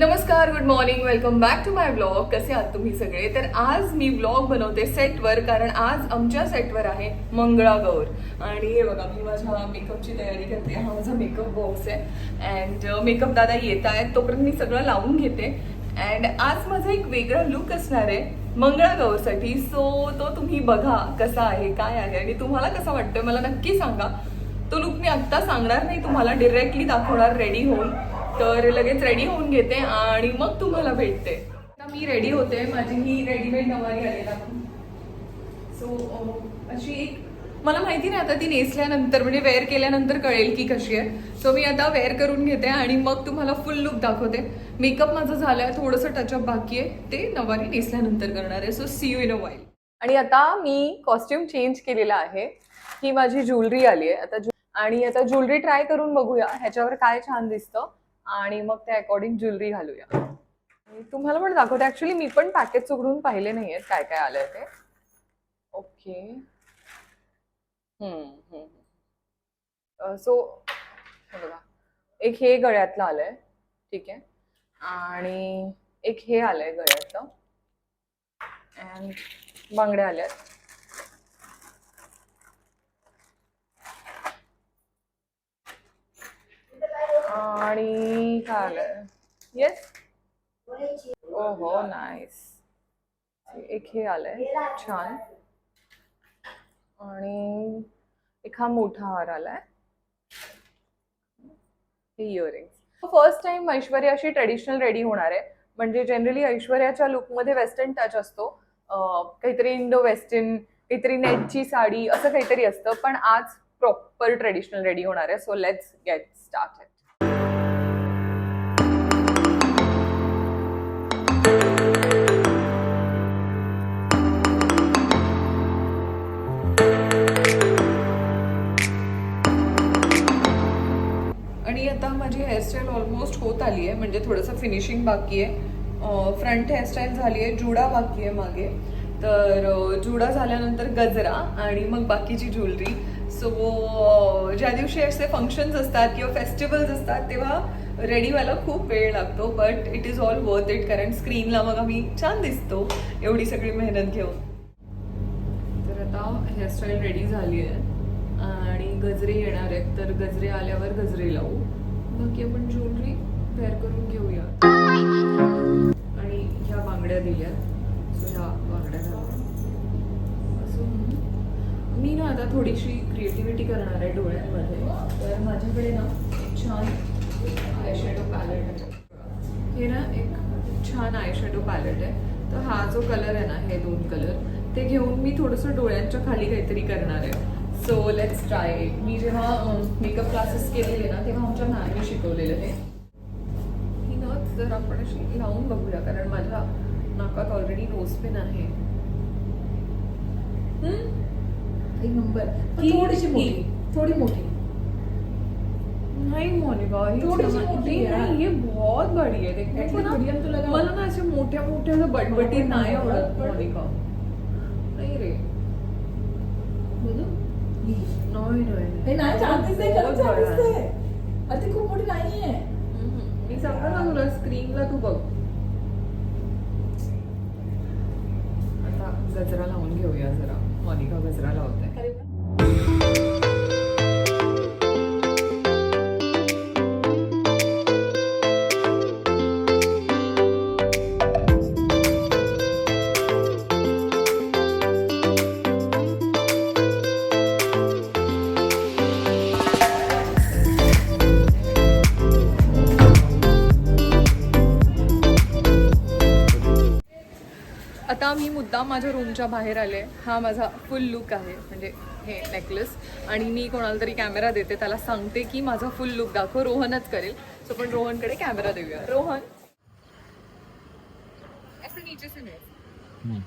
नमस्कार good morning welcome back to my blog कसे आहात तुम्ही सगळे? तर आज मी ब्लॉग बनवते सेटवर कारण आज आमच्या सेटवर आहे मंगळागौर. आणि हे बघा मी माझ्या मेकअपची तयारी करते. हा माझा मेकअप बॉक्स आहे. अँड मेकअप दादा येत आहेत. तोपर्यंत मी सगळं लावून घेते. अँड आज माझा एक वेगळा लुक असणार आहे मंगळागौरसाठी. सो तो तुम्ही बघा कसा आहे काय आहे आणि तुम्हाला कसा वाटतोय मला नक्की सांगा. तो लुक मी आत्ता सांगणार नाही. तुम्हाला डिरेक्टली दाखवणार रेडी होऊन. तर लगेच रेडी होऊन घेते आणि मग तुम्हाला भेटते. आता मी रेडी होते. माझी ही रेडीमेड नवारी आली सो अशी एक मला माहिती नाही आता ती नेसल्यानंतर म्हणजे वेअर केल्यानंतर कळेल की कशी आहे. सो मी आता वेअर करून घेते आणि मग तुम्हाला फुल लुक दाखवते. मेकअप माझं झालंय थोडंसं टचअप बाकी आहे. ते नवारी नेसल्यानंतर करणार आहे. So see you in a while आणि आता मी कॉस्ट्युम चेंज केलेला आहे. ही माझी ज्वेलरी आली आहे. आता आणि आता ज्वेलरी ट्राय करून बघूया. ह्याच्यावर काय छान दिसतं. आणि मग त्या अकॉर्डिंग ज्वेलरी घालूया. तुम्हाला पण दाखवते. ऍक्च्युली मी पण पॅकेज उघडून पाहिले नाही आहेत काय काय आलंय ते? ओके सो बघा. एक हे गळ्यातलं आलंय. ठीक आहे. आणि एक हे आलंय गळ्यातलं. अँड बांगड्या आल्यात. आणि काय आलंय? येस ओ हो नाईस एक हे आलंय. छान. आणि एक हा मोठा हार आलाय. हे इयरिंग फर्स्ट टाइम ऐश्वर्या अशी ट्रेडिशनल रेडी होणार आहे. म्हणजे जनरली ऐश्वर्याच्या लुकमध्ये वेस्टर्न टच असतो. काहीतरी इंडो वेस्टर्न काहीतरी नेटची साडी असं काहीतरी असतं. पण आज प्रॉपर ट्रेडिशनल रेडी होणार आहे. सो लेट्स गेट स्टार्ट होत आली आहे म्हणजे थोडंसं फिनिशिंग बाकी आहे. फ्रंट हेअरस्टाईल झाली आहे जुडा बाकी आहे मागे. तर जुडा झाल्यानंतर गजरा आणि मग बाकीची ज्वेलरी सो ज्या दिवशी असे फंक्शन्स असतात किंवा फेस्टिवल्स असतात तेव्हा रेडी व्हायला खूप वेळ लागतो. But it is all worth it कारण स्क्रीनला मग आम्ही छान दिसतो. एवढी सगळी मेहनत घेऊन. तर आता हेअरस्टाईल रेडी झाली आहे आणि गजरे येणार आहेत. तर गजरे आल्यावर गजरे लावू. बाकी आपण ज्वेलरी वेअर करून घेऊया आणि ह्या बांगड्या दिल्या सो ह्या बांगड्या अजून मी ना आता थोडीशी क्रिएटिव्हिटी करणार आहे डोळ्यांमध्ये. तर माझ्याकडे ना एक छान आयशॅडो पॅलेट आहे. हे ना एक छान आयशॅडो पॅलेट आहे. तर हा जो कलर आहे ना हे दोन कलर ते घेऊन मी थोडंसं डोळ्यांच्या खाली काहीतरी करणार आहे. सो लेट्स ट्राय मी जेव्हा मेकअप क्लासेस केलेले ना तेव्हा आमच्या मॅमने शिकवलेलं आहे जर आपण अशी लावून बघूया कारण माझ्या नाकात ऑलरेडी नोज पिन आहे हम्म? एक नंबर पण ही- थोडीशी ही. मोठी थोडी मोठी नहीं मोनिका ये थोड़ी सी समझ- मोटी नहीं, है। नहीं, ये बहुत बड़ी है देखो At least ना medium तो लगाओ। मला ना असे मोठ्या मोठ्या असं बटबटी नाही आवडत पण- मोनिका नाही रे बघू. ही. नाही नाही हे नाही छान दिसते बहुत खरंच छान मी मुद्दाम माझ्या रूमच्या बाहेर आले हा माझा फुल लुक आहे. म्हणजे हे नेकलेस आणि मी कोणाला तरी कॅमेरा देते त्याला सांगते की माझा फुल लुक दाखव रोहनच करेल. सो पण रोहनकडे कॅमेरा देऊया. रोहन. ऐसे नीचे से नहीं.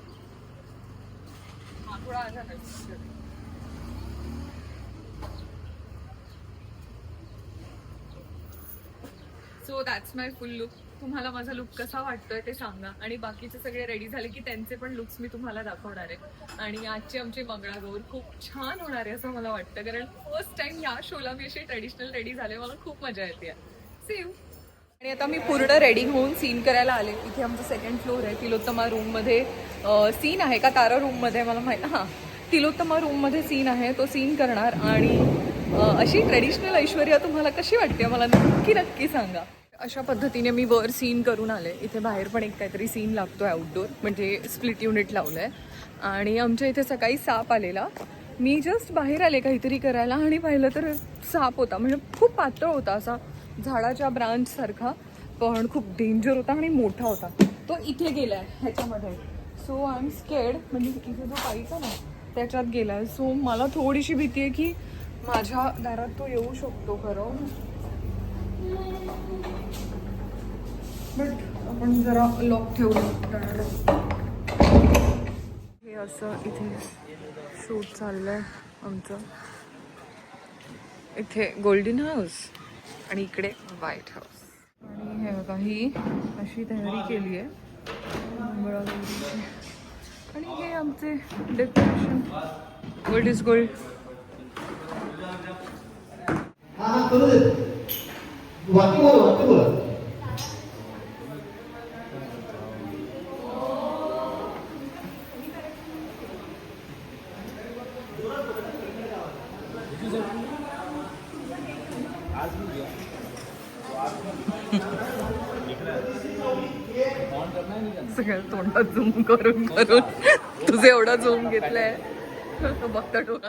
हाँ थोड़ा आजा ना so that's my full look तुम्हाला माझा लुक कसा वाटतोय ते सांगा. आणि बाकीचे सगळे रेडी झाले की त्यांचे पण लुक्स मी तुम्हाला दाखवणार आहे. आणि आजची आमची मंगळागौर खूप छान होणार आहे असं मला वाटतं. कारण फर्स्ट टाइम या शोला मी अशी ट्रेडिशनल रेडी झाले. मला खूप मजा येते सेम आणि आता मी पूर्ण रेडी होऊन सीन करायला आले. इथे आमचं सेकंड फ्लोअर आहे. तिलोत्तमा रूममध्ये सीन आहे का? तारा रूममध्ये मला माहीत हां. तिलोत्तमा रूममध्ये सीन आहे. तो सीन करणार. आणि अशी ट्रेडिशनल ऐश्वर्या तुम्हाला कशी वाटते? मला नक्की नक्की सांगा. अशा पद्धतीने मी वर सीन करून आले. इथे बाहेर पण एक काहीतरी सीन लागतोय आउटडोर म्हणजे स्प्लिट युनिट लावलं आहे आणि आमच्या इथे सकाळी साप आलेला. मी जस्ट बाहेर आले काहीतरी करायला आणि पाहिलं तर साप होता. म्हणजे खूप पातळ होता असा. झाडाच्या ब्रांचसारखा पण खूप डेंजर होता आणि मोठा होता. तो इथे गेला आहे ह्याच्यामध्ये. सो आय एम स्केड म्हणजे इथे जो पाहिजे ना त्याच्यात गेला आहे सो मला थोडीशी भीती आहे की माझ्या दारात तो येऊ शकतो खरं. बट आपण जरा लॉक ठेवलं. हे असं इथे शूट आहे आमचं. इथे गोल्डन हाऊस आणि इकडे व्हाईट हाऊस आणि हे बघा ही अशी तयारी केली आहे. आणि हे आमचे डेकोरेशन गोल्ड इज गोल्ड करू दे. वाक्य बोला वाक्य बोला सगळ्या तोंडात झूम करून करून. तुझे एवढा झूम घेतलाय. बघता डोळा.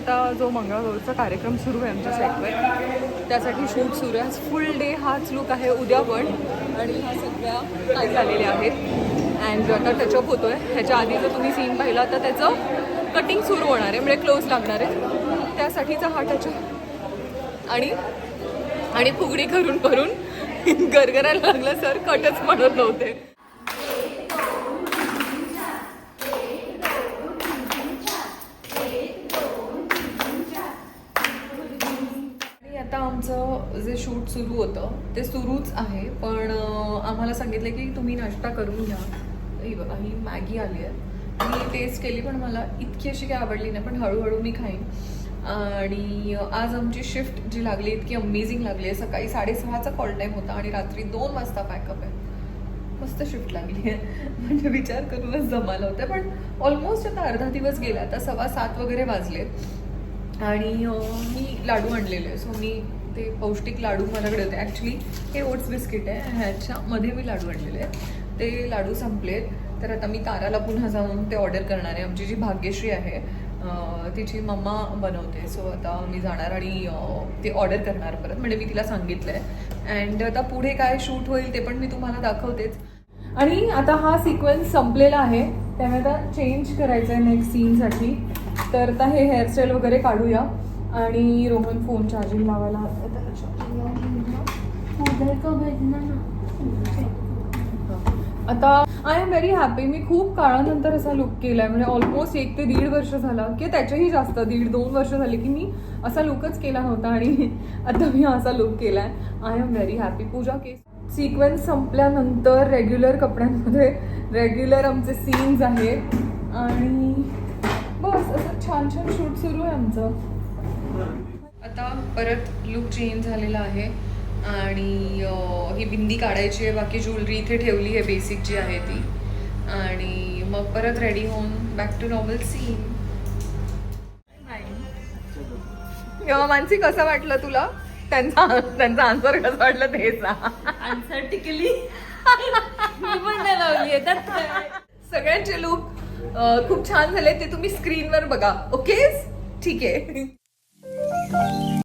आता जो मंगळागौरचा कार्यक्रम सुरू आहे आमच्या साईडवर त्यासाठी शूट सुरू आहे. फुल डे हाच लुक आहे उद्या पण आणि ह्या सगळ्या काय झालेल्या आहेत. अँड आता टचअप होतो आहे ह्याच्या आधी जर तुम्ही सीन पाहिला तर त्याचं कटिंग सुरू होणार आहे. म्हणजे क्लोज लागणार आहे. त्यासाठीचा हा टचअप आणि आणि फुगडी करून करून गरगरायला लागलं सर. कटच म्हणत नव्हते. आमचं जे शूट सुरू होतं ते सुरूच आहे. पण आम्हाला सांगितलं की तुम्ही नाश्ता करून घ्या. ही बघा ही मॅगी आली आहे. मी टेस्ट केली पण मला इतकी अशी काही आवडली नाही पण हळूहळू मी खाईन. आणि आज आमची शिफ्ट जी लागली इतकी अमेझिंग लागली आहे. सकाळी साडेसहाचा कॉल टाईम होता आणि रात्री दोन वाजता पॅकअप आहे. मस्त शिफ्ट लागली आहे. म्हणजे विचार करूनच जमायला होतं पण ऑलमोस्ट आता अर्धा दिवस गेला आता सव्वा सात वगैरे वाजले. आणि मी लाडू आणलेले. सो मी ते पौष्टिक लाडू माझ्याकडे होते. ॲक्च्युली हे ओट्स बिस्किट आहे. ह्याच्यामध्ये मी लाडू आणलेले आहेत. ते लाडू संपलेत. तर आता मी ताराला पुन्हा जाऊन ते ऑर्डर करणार आहे. आमची जी भाग्यश्री आहे तिची मम्मा बनवते. सो आता मी जाणार आणि ते ऑर्डर करणार परत. म्हणजे मी तिला सांगितलं आहे अँड आता पुढे काय शूट होईल ते पण मी तुम्हाला दाखवतेच. आणि आता हा सिक्वेन्स संपलेला आहे. त्यामुळे आता चेंज करायचं आहे नेक्स्ट सीनसाठी तर आता हे हेअरस्टाईल वगैरे काढूया. आणि रोहन फोन चार्जिंग लावायला आता आय एम व्हेरी हॅपी मी खूप काळानंतर असा लुक केलाय. म्हणजे ऑलमोस्ट एक ते दीड वर्ष झाला. की त्याच्याही जास्त दीड दोन वर्ष झाले की मी असा लुकच केला नव्हता आणि आता मी असा लुक केलाय. I am very happy Puja case sequence संपल्यानंतर रेग्युलर कपड्यांमध्ये रेग्युलर आमचे सीन्स आहे आणि बस असं छान छान शूट सुरू आहे आमचं. आता परत लुक चेंज झालेला आहे आणि ही बिंदी काढायची आहे बाकी ज्वेलरी इथे ठेवली आहे बेसिक जी आहे ती. आणि मग परत रेडी होऊन back to normal scene Mansi कसं वाटलं तुला? त्यांचा त्यांचा आन्सर कसं वाटलं ते आन्सर टिकली? सगळ्यांचे लुक खूप छान झाले ते तुम्ही स्क्रीनवर बघा ओके ठीक आहे.